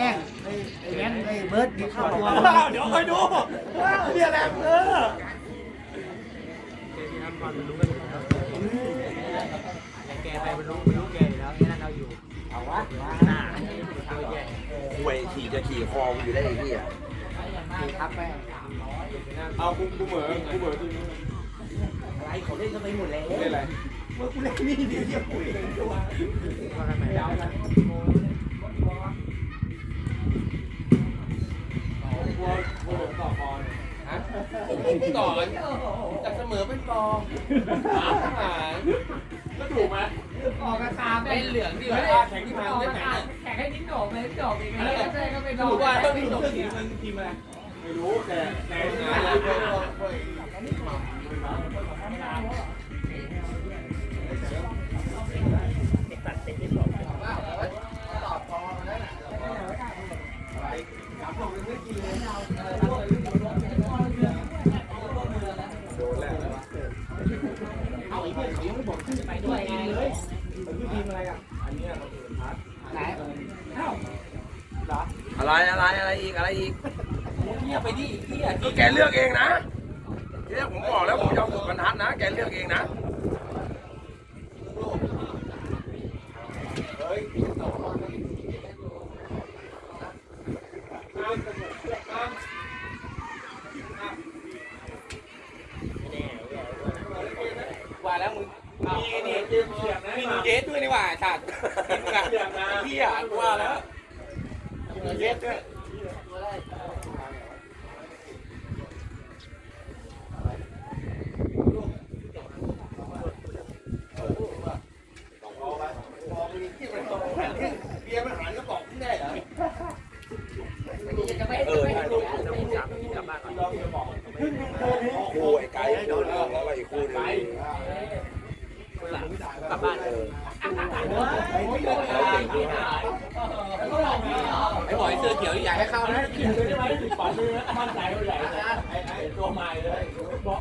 ล้งไอ้ไอ้แวนไอ้เบิร์ดดีเข้าตัวเดี๋ยวคอยดูเนี่ยแหละเออแกไปบรรลุบรรลุแกอยู่แล้วนั่นเราอยู่ เอาวะมาหน้าตัวแย่หวยขี่จะขี่คอมอยู่ได้ไอ้เหี้ยครับไปเอากูกูเหมือกูเหมือจริงอะไรเขาเล่นกันไปหมดแล้วเล่นอะไรเมื่อกูเล่นนี่เดี๋ยวเดียวกูเล่นตัว ว่าทำไมต่อจากเสมอเป็นกองก็ถูกไหมออกกราคาเป็นเหลืองที่ว่าแข่งที่มาออกเล่นราไหนคาแข่งให้นิ้งด่งเลยนิ้งด่งเองแล้วเจ๊ก็ไปดอกว่าต้องมีตกทีมมันทีมอะไรไม่รู้แต่แต่งานแล้วตัดเสร็จที่สองไป ไหนอะไรอะไรอะไรอีกอะไรอีกเงียบไปดิเงียบก็แกเลือกเองนะทีแรกผมบอกแล้วผมจะเอาสุดบรรทัดนะ แกเลือกเองนะ ว่าแล้วมึงมีนี่มีนูเยสด้วยนี่หว่าฉากเห็นกันเฮียว่าแล้วนูเยสด้วยเออใช่ต้องต้องจับกลับบ้านก่อนคู่ไอ้ไก่คู่เรื่องแล้วก็อีกคู่หนึงกลับบ้าน ไอ้บอยเสื้อเขียวใหญ่ให้เข้านะกินเลยได้ไหมติดปากเลยมั่นใจว่าใหญ่นะตัวใหม่เลย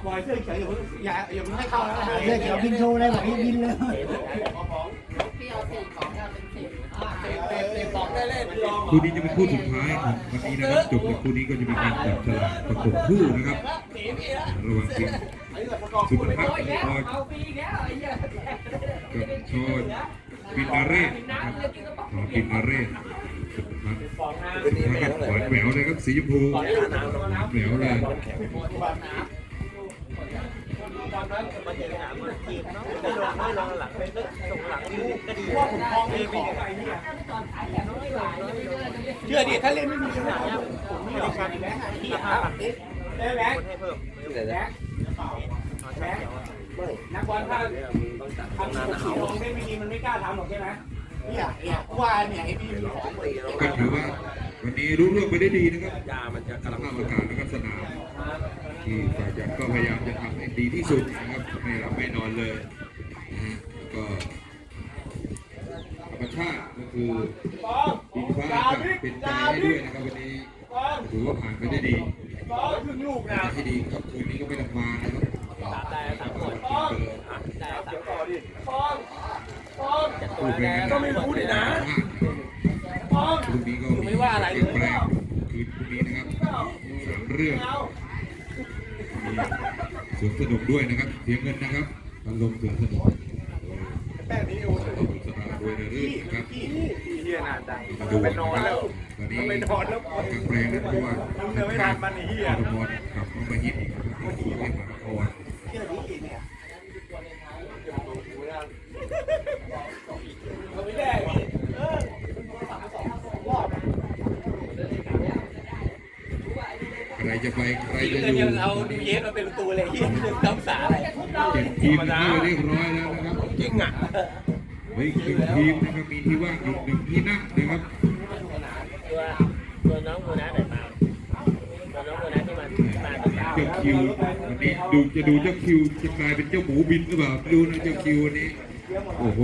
บอยเสื้อเขียวอย่าอย่าให้เข้านะเสื้อเขียวบินโชว์เลยแบบนี้บินเลยคู่นี้จะเป็นคู่สุดท้ายครับวันนี้นะครับจบจากคู่นี้ก็จะมีการจับฉลากประกบคู่นะครับระหว่างทีมสุดท้ายกับชอน ปินาเรศนะครับชอปินาเรศสุพรรณพัฒน์เป็นนี่มาไม่กับเท่าไหหวานร่แหววเลยครับสีชมพูแหววเลยมันจะถามว่าทีมไม่ลงไม่ลงหลังไปก็ส่งหลังก็ดีว่าผมมองไม่ของเชื่อดิถ้าเล่นไม่มีขนาดนี้ผมไม่ได้ชันแล้วที่ห้าปัดนิดคนให้เพิ่มเดี๋ยว นะนักบอลถ้าทำสีลงไม่ดีมันไม่กล้าทำหรอกใช่ไหมเนี่ยเนี่ยว่าเนี่ยไอ้พี่มีของตีแล้วก็ถือว่าวันนี้รู้เรื่องไปได้ดีนะครับยามันจะกสระภาพลำอากาศและก็สนามที่ฝ่ายจัดก็พยายามจะทำให้ดีที่สุดนะครับไม่หลับไม่นอนเลยนะฮะแล้วก็ธรรมชาติก็คือดินฟ้าอากาศเป็นใจให้ด้วยนะครับวันนี้ถือว่าผ่านไปได้ดีจะให้ดีครับคืนนี้ก็ไม่ต้องมานะครับ ได้สามคน ได้สามคน คู่แพ้ ก็ไม่รู้ดินะคืนนี้ก็มีเปลี่ยนแปลงคืนพรุ่งนี้นะครับสามเรื่องมีสวนสนุกด้วยนะครับเสียเงินนะครับพันลมสวนสนุกแป้งนี้โอ้ขอบคุณสภาด้วยในเรื่องนะครับเฮียน่าดังมาดูไปกันนอนนะคแล้รับวตอนนี้ไปนอนแล้วกางแปลงนั้นเพราะว่าเดินไม่ทันมันไอ้เหี้ยกรมอนกลับมาฮิตอีกนะครับที่ไม่มาก่อนไม่ได้พี่ ใครจะไปใคร ที่ จะ เงิ อน ยังเอาดูเยสมาเป็นตัวเลยที่จำสาอะไรเจ็ดทีมเข้าไปเรียบร้อยแล้วนะครับจริงอะเฮ้ยหนึ่งทีมนะครับมีที่ว่างอยู่หนึ่งที่นั่งนะครับตัวตัวน้องโมนาไหนมาตัวน้องโมนาที่มาเจ้าคิววันนี้ดูจะดูเจ้าคิวจะกลายเป็นเจ้าหมูบินหรือเปล่าดูนะเจ้าคิววันนี้ โอ้โห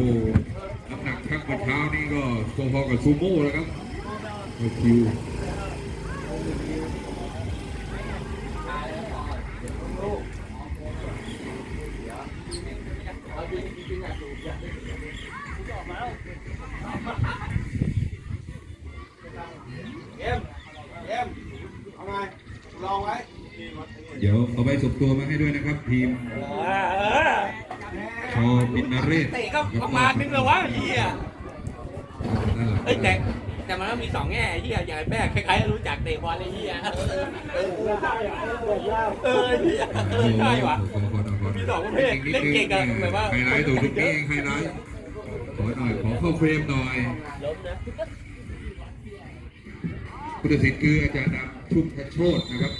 น้ำหนักชักเมื่อเช้านี้ก็พอๆกับซูโม่แล้วครับเจ้าคิว เเอ็มเอ็มเอาไงลองไว้เดี๋ยวเอาใบส่งตัวมาให้ด้วยนะครับ ทีมเออเออชอปินนเรศเตะก็ประมาณนึงเลยวะเฮียด้านหลังเอ้ยแต่แต่มันก็มีสองแง่เฮียอย่างไอ้แป้งคล้ายๆรู้จักเตะบอลเลยเฮียเออเฮียเออใช่ว่ะ ขอขอขอขอมีสองประเภทเล่นเก่งอะแบบว่าไฮไลท์ตรงนี้เองไฮไลท์ขอหน่อยขอเข้าเฟรมหน่อยผู้ตัดสินคืออาจารย์ดำชุมพโชตนะครับ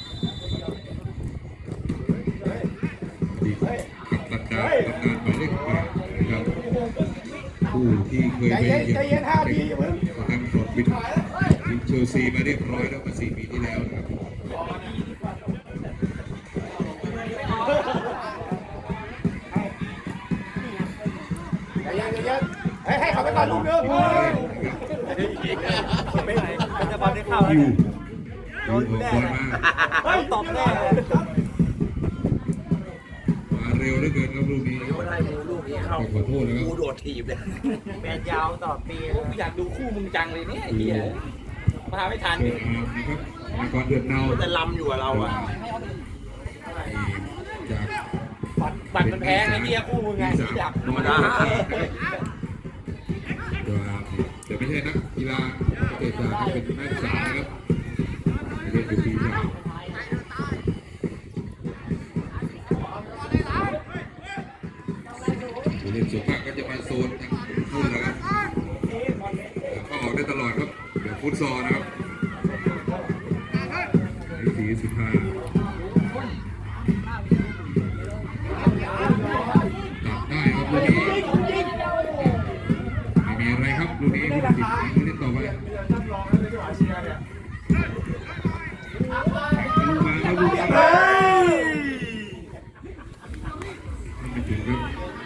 ดีกับตันดาตำนานหมายเลขแปดนะครับผู้ที่เคยไปเยือนทางปลดบินทีมเชลซีมาเรียบร้อยแล้วเมาสี่ปีที่แล้วนะครับ ใจเย็นใจเย็นเฮ้ยให้เขาไปก่อนลูกเด้อไม่ไหนมันจะบอลได้เข้าคิวคิวออกบอลมาเฮ้ยตบแน่มาเร็วเหลือเกินครับลูกนี้ไม่ได้มูลูกนี้เข้าต้องขอโทษนะครับกูโดดถีบเลยแมนยาวต่อปีกูอยากดูคู่มึงจังเลยเนี่ยไอ้เฮียมาไม่ทันเดือดอาร์มนะครับมาก่อนเดือดเนามันจะลำอยู่กับเราอะจากบัตรบัตรมันแพงไอ้เฮียคู่มึงไงอยากธรรมดา เดือดอาร์มแต่ไม่ใช่นักกีฬาเกษตรศาสตร์เป็นนักศึกษานะครับเรียนอยู่ปีสามผู้เล่นส่วนมากก็จะมาโซนทางนู่นนะครับก็ออกได้ตลอดครับเดี๋ยวฟุตซอลนะ ลูกนี้ลูกติดลูกนี้ต่อไปลูกมาครับลูกนี้ไม่ถึงครับ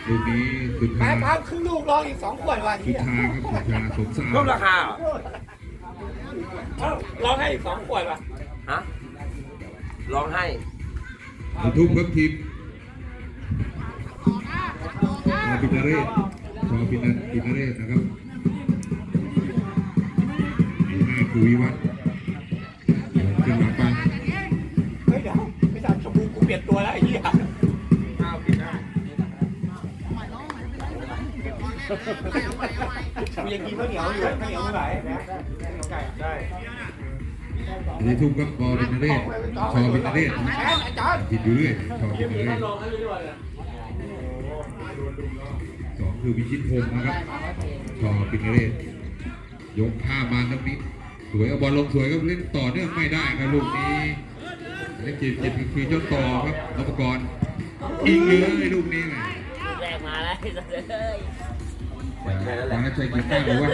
ลูกนี้สุดแม่ทาครับครึ่งลูกลองอีกสองขวดว่ะสุดทาครับสุดทาสมสารเพิ่มราคาเหรอเอ้าร้องให้สองขวดป่ะฮะร้องให้ทุ่มครับทีมชอปินาเรศชอปินาปินาเรศนะครับ มีห้าคุยวัดขึ้นมาไปเฮ้ยเดี๋ยวไม่ทันชมพูกูเปลี่ยนตัวแล้วไอ้เหี้ยกูยังกินข้าวเหนียวอยู่ข้าวเหนียวไม่ไหวนะข้าวเหนียวไก่ได้ในทุ่มครับบอลปินเรศชอปินเรศแม่อาจารย์ผิดอยู่เรื่อยชอปินเรศสองคือวิชิตพงศ์นะครับชอปินเรศยกข้ามมาตรงนี้ สวยเอาบอลลงสวยก็เล่นต่อเนื่องไม่ได้ครับลูกนี้เล่นจีบจีบคือเจ้าต่อครับนพกรยิงเลยลูกนี้ไงแรกมาแล้วไอ้สัสเอ้ยมาชัยกินได้หรือว่า